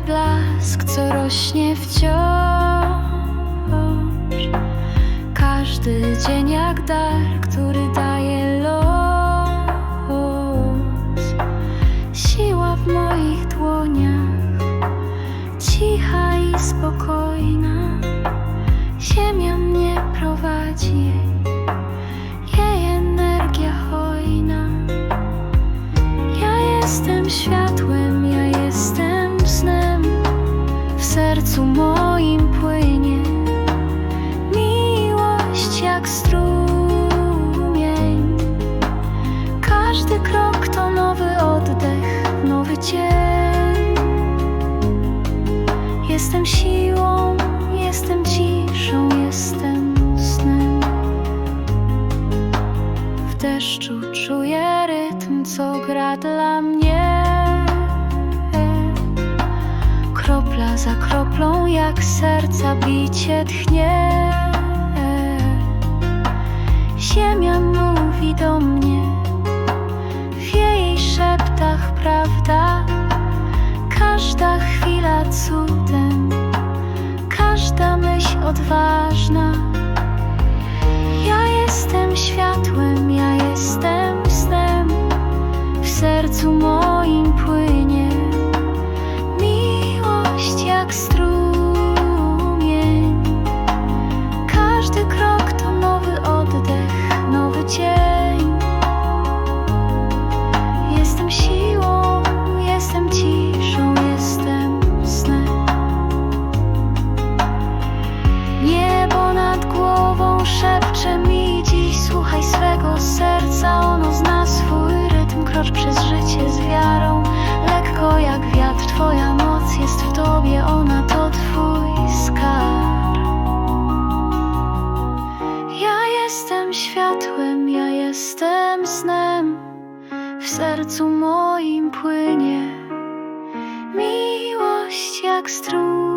blask, co rośnie wciąż. Każdy dzień jak dar, który daje los. Siła w moich dłoniach, cicha i spokojna. Ziemia mnie prowadzi, jej energia hojna. Ja jestem światłem, ja sercu moim płynie miłość jak strumień. Każdy krok to nowy oddech, nowy dzień. Jestem siłą, jestem ciszą, jestem snem. W deszczu czuję rytm, co gra dla mnie. Za kroplą, jak serca bicie tchnie. Życie z wiarą, lekko jak wiatr Twoja moc jest w tobie, ona to twój skarb. Ja jestem światłem, ja jestem snem. W sercu moim płynie Miłość jak strumień